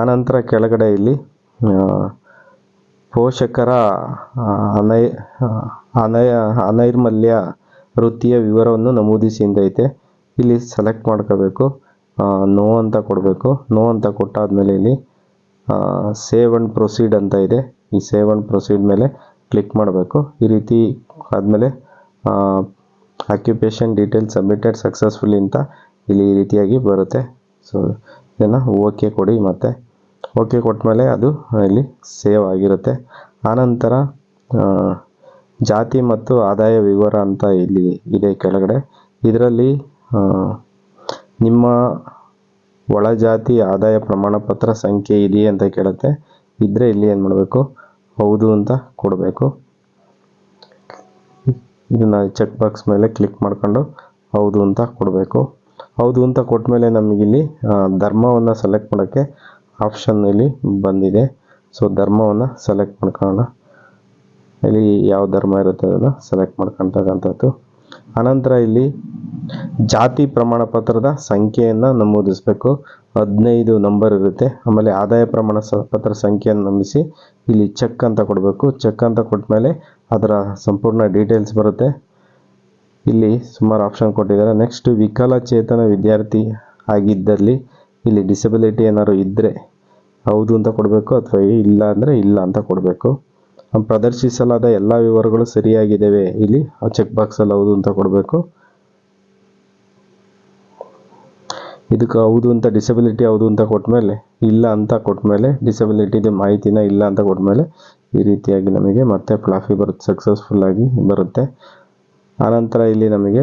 ಆನಂತರ ಕೆಳಗಡೆ ಇಲ್ಲಿ ಪೋಷಕರ ಅನೈ ಅನೈ ಅನಯ ಅನೈರ್ಮಲ್ಯ ವೃತ್ತಿಯ ವಿವರವನ್ನು ನಮೂದಿಸಿ ಐತೆ. ಇಲ್ಲಿ ಸೆಲೆಕ್ಟ್ ಮಾಡ್ಕೋಬೇಕು. ನೋ ಅಂತ ಕೊಡಬೇಕು. ನೋ ಅಂತ ಕೊಟ್ಟಾದಮೇಲೆ ಇಲ್ಲಿ ಸೇವ್ ಅಂಡ್ ಪ್ರೊಸೀಡ್ ಅಂತ ಇದೆ. ಈ ಸೇವ್ ಅಂಡ್ ಪ್ರೊಸೀಡ್ ಮೇಲೆ ಕ್ಲಿಕ್ ಮಾಡಬೇಕು. ಈ ರೀತಿ ಆದಮೇಲೆ ಆಕ್ಯುಪೇಷನ್ ಡೀಟೇಲ್ಸ್ ಸಬ್ಮಿಟೆಡ್ ಸಕ್ಸಸ್ಫುಲಿ ಅಂತ ಇಲ್ಲಿ ಈ ರೀತಿಯಾಗಿ ಬರುತ್ತೆ. ಸೊ ಇದನ್ನು ಓಕೆ ಕೊಡಿ ಮತ್ತು. ಓಕೆ ಕೊಟ್ಮೇಲೆ ಅದು ಇಲ್ಲಿ ಸೇವ್ ಆಗಿರುತ್ತೆ. ಆನಂತರ ಜಾತಿ ಮತ್ತು ಆದಾಯ ವಿವರ ಅಂತ ಇಲ್ಲಿ ಇದೆ ಕೆಳಗಡೆ. ಇದರಲ್ಲಿ ನಿಮ್ಮ ಒಳಜಾತಿ ಆದಾಯ ಪ್ರಮಾಣ ಪತ್ರ ಸಂಖ್ಯೆ ಇದೆಯೇ ಅಂತ ಕೇಳುತ್ತೆ. ಇದ್ದರೆ ಇಲ್ಲಿ ಏನು ಮಾಡಬೇಕು? ಹೌದು ಅಂತ ಕೊಡಬೇಕು. ಇದನ್ನು ಚೆಕ್ ಬಾಕ್ಸ್ ಮೇಲೆ ಕ್ಲಿಕ್ ಮಾಡ್ಕೊಂಡು ಹೌದು ಅಂತ ಕೊಡಬೇಕು. ಹೌದು ಅಂತ ಕೊಟ್ಟ ಕೊಟ್ಟಮೇಲೆ ನಮಗಿಲ್ಲಿ ಧರ್ಮವನ್ನು ಸೆಲೆಕ್ಟ್ ಮಾಡೋಕ್ಕೆ ಆಪ್ಷನ್ ಇಲ್ಲಿ ಬಂದಿದೆ. ಸೊ ಧರ್ಮವನ್ನು ಸೆಲೆಕ್ಟ್ ಮಾಡ್ಕೊಳ್ಳೋಣ. ಇಲ್ಲಿ ಯಾವ ಧರ್ಮ ಇರುತ್ತೆ ಅದನ್ನು ಸೆಲೆಕ್ಟ್ ಮಾಡ್ಕೊಳ್ತಕ್ಕಂಥದ್ದು ಅನಂತರ ಇಲ್ಲಿ ಜಾತಿ ಪ್ರಮಾಣ ಪತ್ರದ ಸಂಖ್ಯೆಯನ್ನು ನಮೂದಿಸಬೇಕು. ಹದಿನೈದು ನಂಬರ್ ಇರುತ್ತೆ. ಆಮೇಲೆ ಆದಾಯ ಪ್ರಮಾಣ ಪತ್ರ ಸಂಖ್ಯೆಯನ್ನು ನಂಬಿಸಿ ಇಲ್ಲಿ ಚೆಕ್ ಅಂತ ಕೊಡಬೇಕು. ಚೆಕ್ ಅಂತ ಕೊಟ್ಟ ಮೇಲೆ ಅದರ ಸಂಪೂರ್ಣ ಡೀಟೇಲ್ಸ್ ಬರುತ್ತೆ. ಇಲ್ಲಿ ಸುಮಾರು ಆಪ್ಷನ್ ಕೊಟ್ಟಿದ್ದಾರೆ. ನೆಕ್ಸ್ಟ್ ವಿಕಲಚೇತನ ವಿದ್ಯಾರ್ಥಿ ಆಗಿದ್ದಲ್ಲಿ ಇಲ್ಲಿ ಡಿಸಬಿಲಿಟಿ ಏನಾದ್ರು ಇದ್ದರೆ ಹೌದು ಅಂತ ಕೊಡಬೇಕು ಅಥವಾ ಇಲ್ಲ ಅಂದರೆ ಇಲ್ಲ ಅಂತ ಕೊಡಬೇಕು. ಪ್ರದರ್ಶಿಸಲಾದ ಎಲ್ಲ ವಿವರಗಳು ಸರಿಯಾಗಿದ್ದಾವೆ ಇಲ್ಲಿ ಚೆಕ್ ಬಾಕ್ಸಲ್ಲಿ ಹೌದು ಅಂತ ಕೊಡಬೇಕು. ಇದಕ್ಕೆ ಹೌದು ಅಂತ ಡಿಸಬಿಲಿಟಿ ಹೌದು ಅಂತ ಕೊಟ್ಟಮೇಲೆ ಇಲ್ಲ ಅಂತ ಕೊಟ್ಟಮೇಲೆ ಡಿಸಬಿಲಿಟಿದು ಮಾಹಿತಿನ ಇಲ್ಲ ಅಂತ ಕೊಟ್ಟಮೇಲೆ ಈ ರೀತಿಯಾಗಿ ನಮಗೆ ಮತ್ತೆ ಫ್ಲಾಫಿ ಬರುತ್ತೆ ಸಕ್ಸಸ್ಫುಲ್ಲಾಗಿ ಬರುತ್ತೆ. ಆನಂತರ ಇಲ್ಲಿ ನಮಗೆ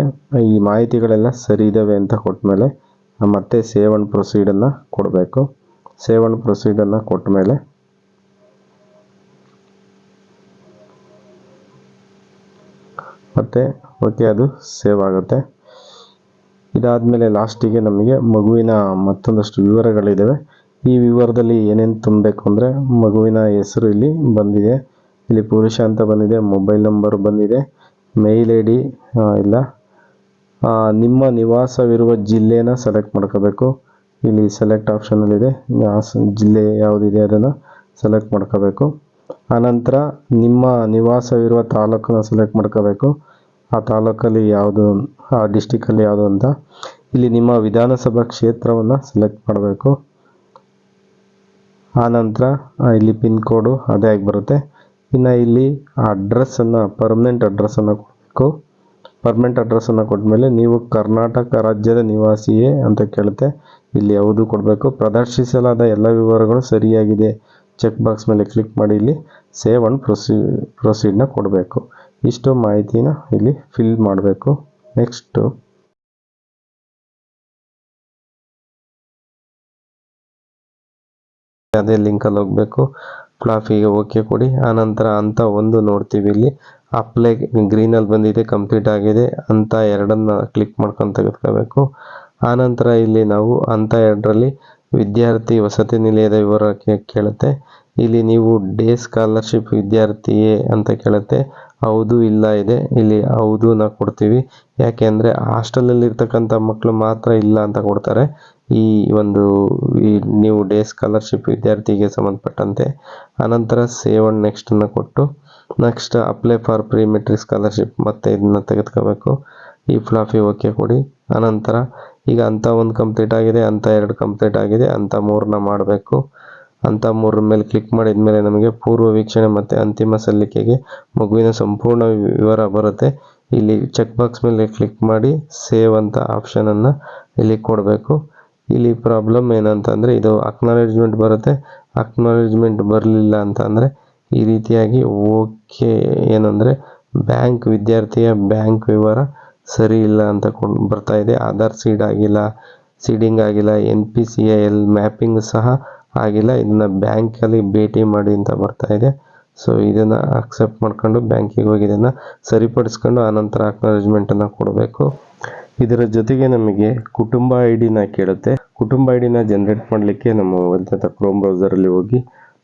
ಈ ಮಾಹಿತಿಗಳೆಲ್ಲ ಸರಿ ಇದ್ದಾವೆ ಅಂತ ಕೊಟ್ಟಮೇಲೆ ಮತ್ತೆ ಸೇವ್ ಆ್ಯಂಡ್ ಪ್ರೊಸೀಡನ್ನು ಕೊಡಬೇಕು. ಸೇವ್ ಆ್ಯಂಡ್ ಪ್ರೊಸೀಡನ್ನು ಕೊಟ್ಮೇಲೆ ಮತ್ತೆ ಓಕೆ ಅದು ಸೇವ್ ಆಗುತ್ತೆ. ಇದಾದಮೇಲೆ ಲಾಸ್ಟಿಗೆ ನಮಗೆ ಮಗುವಿನ ಮತ್ತೊಂದಷ್ಟು ವಿವರಗಳಿದ್ದಾವೆ ಈ ವಿವರದಲ್ಲಿ ಏನೇನು ತುಂಬಬೇಕು ಅಂದರೆ ಮಗುವಿನ ಹೆಸರು ಇಲ್ಲಿ ಬಂದಿದೆ. ಇಲ್ಲಿ ಪುರುಷ ಅಂತ ಬಂದಿದೆ, ಮೊಬೈಲ್ ನಂಬರ್ ಬಂದಿದೆ, ಮೇಲ್ ಐ ಡಿ ಇಲ್ಲ. ನಿಮ್ಮ ನಿವಾಸವಿರುವ ಜಿಲ್ಲೆನ ಸೆಲೆಕ್ಟ್ ಮಾಡ್ಕೋಬೇಕು. ಇಲ್ಲಿ ಸೆಲೆಕ್ಟ್ ಆಪ್ಷನಲ್ಲಿದೆ ಜಿಲ್ಲೆ ಯಾವುದಿದೆ ಅದನ್ನು ಸೆಲೆಕ್ಟ್ ಮಾಡ್ಕೋಬೇಕು. ಆನಂತರ ನಿಮ್ಮ ನಿವಾಸವಿರುವ ತಾಲೂಕನ್ನ ಸೆಲೆಕ್ಟ್ ಮಾಡ್ಕೋಬೇಕು. ಆ ತಾಲೂಕಲ್ಲಿ ಯಾವುದು, ಆ ಡಿಸ್ಟಿಕಲ್ಲಿ ಯಾವುದು ಅಂತ ಇಲ್ಲಿ ನಿಮ್ಮ ವಿಧಾನಸಭಾ ಕ್ಷೇತ್ರವನ್ನು ಸೆಲೆಕ್ಟ್ ಮಾಡಬೇಕು. ಆನಂತರ ಇಲ್ಲಿ ಪಿನ್ ಕೋಡು ಅದೇ ಆಗಿ ಬರುತ್ತೆ. ಇನ್ನು ಇಲ್ಲಿ ಅಡ್ರೆಸ್ಸನ್ನು ಪರ್ಮನೆಂಟ್ ಅಡ್ರೆಸ್ಸನ್ನು ಕೊಡಬೇಕು. ಪರ್ಮನೆಂಟ್ ಅಡ್ರೆಸ್ಸನ್ನು ಕೊಟ್ಟಮೇಲೆ ನೀವು ಕರ್ನಾಟಕ ರಾಜ್ಯದ ನಿವಾಸಿಯೇ ಅಂತ ಕೇಳುತ್ತೆ. ಇಲ್ಲಿ ಯಾವುದು ಕೊಡಬೇಕು? ಪ್ರದರ್ಶಿಸಲಾದ ಎಲ್ಲ ವಿವರಗಳು ಸರಿಯಾಗಿದೆ. ಚೆಕ್ ಬಾಕ್ಸ್ ಮೇಲೆ ಕ್ಲಿಕ್ ಮಾಡಿ ಇಲ್ಲಿ ಸೇವ್ ಅಂಡ್ ಪ್ರೊಸೀ ಪ್ರೊಸೀಡ್ನ ಕೊಡಬೇಕು. ಇಷ್ಟು ಮಾಹಿತಿನ ಇಲ್ಲಿ ಫಿಲ್ ಮಾಡಬೇಕು. ನೆಕ್ಸ್ಟು ಅದೇ ಲಿಂಕಲ್ಲಿ ಹೋಗಬೇಕು. ಫ್ಲಾಫಿಗೆ ಓಕೆ ಕೊಡಿ. ಆನಂತರ ಅಂತ ಒಂದು ನೋಡ್ತೀವಿ ಇಲ್ಲಿ. ಅಪ್ಲೈ ಗ್ರೀನಲ್ಲಿ ಬಂದಿದೆ ಕಂಪ್ಲೀಟ್ ಆಗಿದೆ. ಅಂತ ಎರಡನ್ನ ಕ್ಲಿಕ್ ಮಾಡ್ಕೊಂಡು ತೆಗೆದುಕೋಬೇಕು ಆನಂತರ ಇಲ್ಲಿ ನಾವು ಅಂತ ಎರಡರಲ್ಲಿ ವಿದ್ಯಾರ್ಥಿ ವಸತಿ ನಿಲಯದ ವಿವರ ಕೇಳುತ್ತೆ. ಇಲ್ಲಿ ನೀವು ಡೇ ಸ್ಕಾಲರ್ಶಿಪ್ ವಿದ್ಯಾರ್ಥಿಯೇ ಅಂತ ಕೇಳುತ್ತೆ. ಹೌದು, ಇಲ್ಲ ಇದೆ. ಇಲ್ಲಿ ಹೌದು ನಾ ಕೊಡ್ತೀವಿ. ಯಾಕೆಂದರೆ ಹಾಸ್ಟೆಲಲ್ಲಿ ಇರ್ತಕ್ಕಂಥ ಮಕ್ಕಳು ಮಾತ್ರ ಇಲ್ಲ ಅಂತ ಕೊಡ್ತಾರೆ. ಈ ಒಂದು, ಈ ನೀವು ಡೇ ಸ್ಕಾಲರ್ಶಿಪ್ ವಿದ್ಯಾರ್ಥಿಗೆ ಸಂಬಂಧಪಟ್ಟಂತೆ ಆನಂತರ ಸೇವ್ ಅಂಡ್ ನೆಕ್ಸ್ಟನ್ನು ಕೊಟ್ಟು next apply for pre matric scholarship ಮತ್ತೆ ಇದನ್ನ ತೆಗೆದುಕೋಬೇಕು. ಈ ಫ್ಲಾಫಿ ಓಕೆ ಕೊಡಿ. ಆನಂತರ ಈಗ ಅಂತ ಒಂದು ಕಂಪ್ಲೀಟ್ ಆಗಿದೆ, ಅಂತ ಎರಡು ಕಂಪ್ಲೀಟ್ ಆಗಿದೆ, ಅಂತ ಮೂರನ್ನ ಮಾಡಬೇಕು. ಅಂತ ಮೂರರ ಮೇಲೆ ಕ್ಲಿಕ್ ಮಾಡಿದ ಮೇಲೆ ನಮಗೆ ಪೂರ್ವ ವೀಕ್ಷಣೆ ಮತ್ತು ಅಂತಿಮ ಸಲ್ಲಿಕೆಗೆ ಮಗುವಿನ ಸಂಪೂರ್ಣ ವಿವರ ಬರುತ್ತೆ. ಇಲ್ಲಿ ಚೆಕ್ ಬಾಕ್ಸ್ ಮೇಲೆ ಕ್ಲಿಕ್ ಮಾಡಿ ಸೇವ್ ಅಂತ ಆಪ್ಷನನ್ನು ಇಲ್ಲಿ ಕೊಡಬೇಕು. ಇಲ್ಲಿ ಪ್ರಾಬ್ಲಮ್ ಏನಂತಂದರೆ ಇದು ಅಕ್ನಾಲೇಜ್ಮೆಂಟ್ ಬರುತ್ತೆ. ಅಕ್ನಾಲೇಜ್ಮೆಂಟ್ ಬರಲಿಲ್ಲ ಅಂತಂದರೆ ಈ ರೀತಿಯಾಗಿ ಓಕೆ ಏನಂದರೆ ಬ್ಯಾಂಕ್ ವಿದ್ಯಾರ್ಥಿಯ ಬ್ಯಾಂಕ್ ವಿವರ ಸರಿ ಇಲ್ಲ ಅಂತ ಬರ್ತಾ ಇದೆ. ಆಧಾರ್ ಸೀಡ್ ಆಗಿಲ್ಲ ಸೀಡಿಂಗ್ ಆಗಿಲ್ಲ N P C L mapping ಸಹ ಆಗಿಲ್ಲ. ಇದನ್ನ ಬ್ಯಾಂಕಲ್ಲಿ ಭೇಟಿ ಮಾಡಿ ಅಂತ ಬರ್ತಾ ಇದೆ. ಸೊ ಇದನ್ನು ಅಕ್ಸೆಪ್ಟ್ ಮಾಡ್ಕೊಂಡು ಬ್ಯಾಂಕಿಗೆ ಹೋಗಿ ಇದನ್ನು ಸರಿಪಡಿಸ್ಕೊಂಡು ಆನಂತರ ಅನ್ನ ಕೊಡಬೇಕು. ಇದರ ಜೊತೆಗೆ ನಮಗೆ ಕುಟುಂಬ ಐ ಡಿನ ಕೇಳುತ್ತೆ. ಕುಟುಂಬ ಐ ಡಿನ ಜನ್ರೇಟ್ ಮಾಡಲಿಕ್ಕೆ ನಮ್ಮ ಮೊಬೈಲ್ ಕ್ರೋಮ್ ಬ್ರೌಸರಲ್ಲಿ ಹೋಗಿ,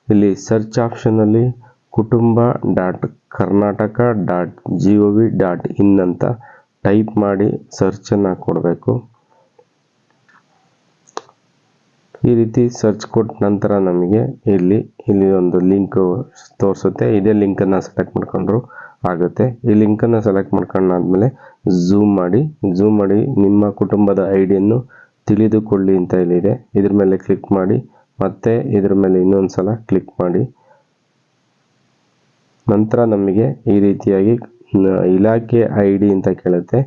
ಇಲ್ಲಿ search ಆಪ್ಷನಲ್ಲಿ Kutumba dot Karnataka dot G V dot in ಅಂತ ಟೈಪ್ ಮಾಡಿ ಸರ್ಚನ್ನು ಕೊಡಬೇಕು. ಈ ರೀತಿ ಸರ್ಚ್ ಕೊಟ್ಟ ನಂತರ ನಮಗೆ ಇಲ್ಲಿ ಇಲ್ಲಿ ಒಂದು ಲಿಂಕ್ ತೋರಿಸುತ್ತೆ. ಇದೇ ಲಿಂಕನ್ನು ಸೆಲೆಕ್ಟ್ ಮಾಡ್ಕೊಂಡ್ರು ಆಗುತ್ತೆ. ಈ ಲಿಂಕನ್ನು ಸೆಲೆಕ್ಟ್ ಮಾಡ್ಕೊಂಡಾದ್ಮೇಲೆ ಝೂಮ್ ಮಾಡಿ ಝೂಮ್ ಮಾಡಿ ನಿಮ್ಮ ಕುಟುಂಬದ ಐ ಡಿಯನ್ನು ತಿಳಿದುಕೊಳ್ಳಿ ಅಂತ ಇಲ್ಲಿದೆ ಇದ್ರ ಮೇಲೆ ಕ್ಲಿಕ್ ಮಾಡಿ, ಮತ್ತೆ ಇದ್ರ ಮೇಲೆ ಇನ್ನೊಂದು ಸಲ ಕ್ಲಿಕ್ ಮಾಡಿ. ನಂತರ ನಮಗೆ ಈ ರೀತಿಯಾಗಿ ಇಲಾಖೆ ಐ ಡಿ ಅಂತ ಕೇಳುತ್ತೆ.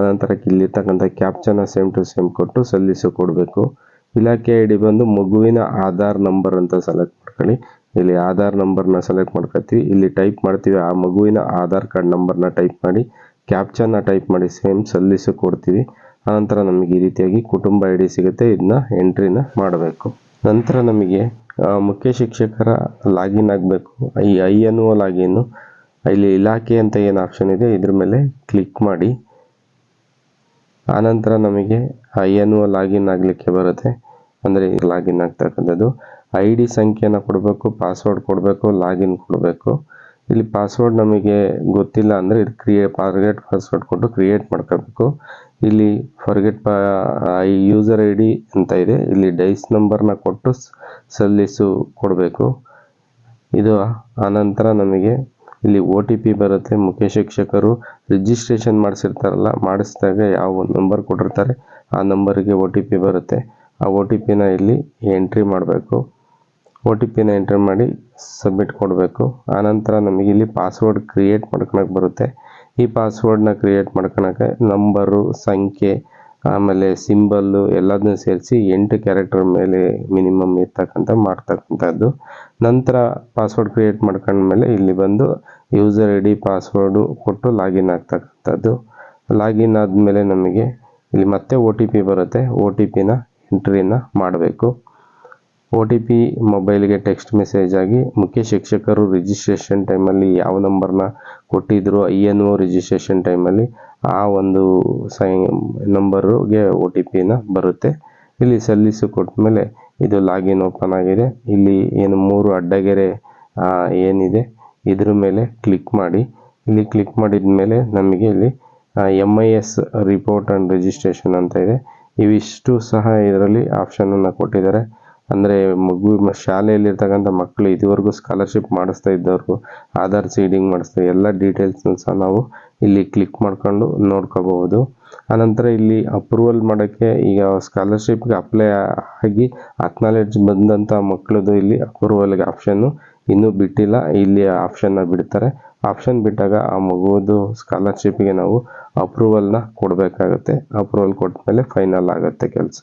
ಅನಂತರ ಇಲ್ಲಿರ್ತಕ್ಕಂಥ ಕ್ಯಾಪ್ಚನ ಸೇಮ್ ಟು ಸೇಮ್ ಕೊಟ್ಟು ಸಲ್ಲಿಸು ಕೊಡಬೇಕು. ಇಲಾಖೆ ಐ ಡಿ ಬಂದು ಮಗುವಿನ ಆಧಾರ್ ನಂಬರ್ ಅಂತ ಸೆಲೆಕ್ಟ್ ಮಾಡ್ಕೊಳ್ಳಿ. ಇಲ್ಲಿ ಆಧಾರ್ ನಂಬರ್ನ ಸೆಲೆಕ್ಟ್ ಮಾಡ್ಕೊತೀವಿ. ಇಲ್ಲಿ ಟೈಪ್ ಮಾಡ್ತೀವಿ. ಆ ಮಗುವಿನ ಆಧಾರ್ ಕಾರ್ಡ್ ನಂಬರ್ನ ಟೈಪ್ ಮಾಡಿ ಕ್ಯಾಪ್ಚನ್ನ ಟೈಪ್ ಮಾಡಿ ಸೇಮ್ ಸಲ್ಲಿಸು ಕೊಡ್ತೀವಿ. ಆನಂತರ ನಮಗೆ ಈ ರೀತಿಯಾಗಿ ಕುಟುಂಬ ಐ ಡಿ ಸಿಗುತ್ತೆ ಇದನ್ನ ಎಂಟ್ರಿನ ಮಾಡಬೇಕು. ನಂತರ ನಮಗೆ ಮುಖ್ಯ ಶಿಕ್ಷಕರ ಲಾಗಿನ್ ಆಗಬೇಕು. ಈ ಐ ಅನ್ನುವ ಲಾಗಿನ್ನು ಇಲ್ಲಿ ಇಲಾಖೆ ಅಂತ ಏನು ಆಪ್ಷನ್ ಇದೆ, ಇದ್ರ ಮೇಲೆ ಕ್ಲಿಕ್ ಮಾಡಿ. ಆನಂತರ ನಮಗೆ ಐ ಅನ್ನುವ ಲಾಗಿನ್ ಆಗಲಿಕ್ಕೆ ಬರುತ್ತೆ. ಅಂದರೆ ಲಾಗಿನ್ ಆಗ್ತಕ್ಕಂಥದ್ದು. ಐ ಡಿ ಸಂಖ್ಯೆನ ಕೊಡಬೇಕು, ಪಾಸ್ವರ್ಡ್ ಕೊಡಬೇಕು, ಲಾಗಿನ್ ಕೊಡಬೇಕು. ಇಲ್ಲಿ ಪಾಸ್ವರ್ಡ್ ನಮಗೆ ಗೊತ್ತಿಲ್ಲ ಅಂದರೆ ಇದು ಕ್ರಿಯೇ ಫಾರ್ಗೆಟ್ ಪಾಸ್ವರ್ಡ್ ಕೊಟ್ಟು ಕ್ರಿಯೇಟ್ ಮಾಡ್ಕೋಬೇಕು. ಇಲ್ಲಿ ಫಾರ್ಗೆಟ್ ಪಾ ಐ ಯೂಸರ್ ಐ ಡಿ ಅಂತ ಇದೆ. ಇಲ್ಲಿ ಡೈಸ್ ನಂಬರ್ನ ಕೊಟ್ಟು ಸಲ್ಲಿಸು ಕೊಡಬೇಕು. ಇದು ಆನಂತರ ನಮಗೆ ಇಲ್ಲಿ ಒ ಟಿ ಪಿ ಬರುತ್ತೆ. ಮುಖ್ಯ ಶಿಕ್ಷಕರು ರಿಜಿಸ್ಟ್ರೇಷನ್ ಮಾಡಿಸಿರ್ತಾರಲ್ಲ, ಮಾಡಿಸಿದಾಗ ಯಾವ ನಂಬರ್ ಕೊಟ್ಟಿರ್ತಾರೆ, ಆ ನಂಬರಿಗೆ ಒ ಟಿ ಪಿ ಬರುತ್ತೆ. ಆ ಒ ಟಿ ಪಿನ ಇಲ್ಲಿ ಎಂಟ್ರಿ ಮಾಡಬೇಕು. ಒ ಟಿ ಪಿನ ಎಂಟ್ರಿ ಮಾಡಿ ಸಬ್ಮಿಟ್ ಕೊಡಬೇಕು. ಆನಂತರ ನಮಗೆ ಇಲ್ಲಿ ಪಾಸ್ವರ್ಡ್ ಕ್ರಿಯೇಟ್ ಮಾಡ್ಕೊಳಕ್ಕೆ ಬರುತ್ತೆ. ಈ ಪಾಸ್ವರ್ಡ್ನ ಕ್ರಿಯೇಟ್ ಮಾಡ್ಕೊಳಕ್ಕೆ ನಂಬರು ಸಂಖ್ಯೆ, ಆಮೇಲೆ ಸಿಂಬಲ್ಲು ಎಲ್ಲದನ್ನೂ ಸೇರಿಸಿ ಎಂಟು ಕ್ಯಾರೆಕ್ಟರ್ ಮೇಲೆ ಮಿನಿಮಮ್ ಇರ್ತಕ್ಕಂಥ ಮಾಡ್ತಕ್ಕಂಥದ್ದು. ನಂತರ ಪಾಸ್ವರ್ಡ್ ಕ್ರಿಯೇಟ್ ಮಾಡ್ಕೊಂಡ್ಮೇಲೆ ಇಲ್ಲಿ ಬಂದು ಯೂಸರ್ ಐ ಡಿ ಪಾಸ್ವರ್ಡು ಕೊಟ್ಟು ಲಾಗಿನ್ ಆಗ್ತಕ್ಕಂಥದ್ದು. ಲಾಗಿನ್ ಆದಮೇಲೆ ನಮಗೆ ಇಲ್ಲಿ ಮತ್ತೆ ಒ ಟಿ ಪಿ ಬರುತ್ತೆ. ಒ ಟಿ ಪಿನ ಎಂಟ್ರಿನ ಮಾಡಬೇಕು. ಒ ಟಿ ಪಿ ಮೊಬೈಲ್ಗೆ ಟೆಕ್ಸ್ಟ್ ಮೆಸೇಜ್ ಆಗಿ ಮುಖ್ಯ ಶಿಕ್ಷಕರು ರಿಜಿಸ್ಟ್ರೇಷನ್ ಟೈಮಲ್ಲಿ ಯಾವ ನಂಬರ್ನ ಕೊಟ್ಟಿದ್ರು ಐ ಎನ್ ಒ ರಿಜಿಸ್ಟ್ರೇಷನ್ ಟೈಮಲ್ಲಿ ಆ ಒಂದು ಸೈ ನಂಬರ್ಗೆ ಒ ಟಿ ಪಿನ ಬರುತ್ತೆ. ಇಲ್ಲಿ ಸಲ್ಲಿಸು ಕೊಟ್ಟ ಮೇಲೆ ಇದು ಲಾಗಿನ್ ಓಪನ್ ಆಗಿದೆ. ಇಲ್ಲಿ ಏನು ಮೂರು ಅಡ್ಡಗೆರೆ ಏನಿದೆ, ಇದ್ರ ಮೇಲೆ ಕ್ಲಿಕ್ ಮಾಡಿ. ಇಲ್ಲಿ ಕ್ಲಿಕ್ ಮಾಡಿದ ಮೇಲೆ ನಮಗೆ ಇಲ್ಲಿ M I S report and registration ಅಂತ ಇದೆ. ಇವಿಷ್ಟು ಸಹ ಇದರಲ್ಲಿ ಆಪ್ಷನನ್ನು ಕೊಟ್ಟಿದ್ದಾರೆ. ಅಂದರೆ ಮಗು ಶಾಲೆಯಲ್ಲಿರ್ತಕ್ಕಂಥ ಮಕ್ಕಳು ಇದುವರೆಗೂ ಸ್ಕಾಲರ್ಶಿಪ್ ಮಾಡಿಸ್ತಾ ಇದ್ದವ್ರು ಆಧಾರ್ ಸೀಡಿಂಗ್ ಮಾಡಿಸ್ತಾ ಎಲ್ಲ ಡೀಟೇಲ್ಸ್ನ ಸಹ ನಾವು ಇಲ್ಲಿ ಕ್ಲಿಕ್ ಮಾಡ್ಕೊಂಡು ನೋಡ್ಕೋಬಹುದು. ಆನಂತರ ಇಲ್ಲಿ ಅಪ್ರೂವಲ್ ಮಾಡೋಕ್ಕೆ ಈಗ ಸ್ಕಾಲರ್ಶಿಪ್ಗೆ ಅಪ್ಲೈ ಆಗಿ ಅಕ್ನಾಲೆಡ್ಜ್ ಬಂದಂಥ ಮಕ್ಕಳದು ಇಲ್ಲಿ ಅಪ್ರೂವಲ್ಗೆ ಆಪ್ಷನ್ನು ಇನ್ನೂ ಬಿಟ್ಟಿಲ್ಲ. ಇಲ್ಲಿ ಆಪ್ಷನ್ನ ಬಿಡ್ತಾರೆ. ಆಪ್ಷನ್ ಬಿಟ್ಟಾಗ ಆ ಮಗುವುದು ಸ್ಕಾಲರ್ಶಿಪ್ಗೆ ನಾವು ಅಪ್ರೂವಲ್ನ ಕೊಡಬೇಕಾಗತ್ತೆ. ಅಪ್ರೂವಲ್ ಕೊಟ್ಟ ಮೇಲೆ ಫೈನಲ್ ಆಗುತ್ತೆ ಕೆಲಸ.